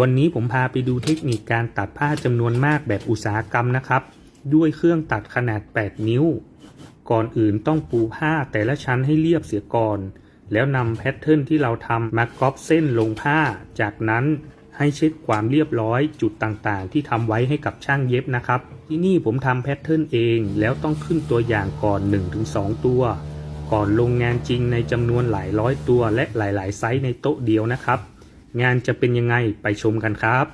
วันนี้ผมพาไปดูเทคนิคการตัดผ้าจำนวนมากแบบอุตสาหกรรมนะครับ ด้วยเครื่องตัดขนาด 8 นิ้ว ก่อนอื่นต้องปูผ้าแต่ละชั้นให้เรียบเสียก่อน แล้วนำแพทเทิร์นที่เราทำมาก๊อปเส้นลงผ้า จากนั้นให้เช็คความเรียบร้อยจุดต่างๆ ที่ทำไว้ให้กับช่างเย็บนะครับ ที่นี่ผมทำแพทเทิร์นเองแล้วต้องขึ้นตัวอย่างก่อน 1-2 ตัว ก่อนลงงานจริงในจำนวนหลายร้อยตัวและหลายๆไซส์ในโต๊ะเดียวนะครับ งานจะเป็นยังไงไปชมกันครับ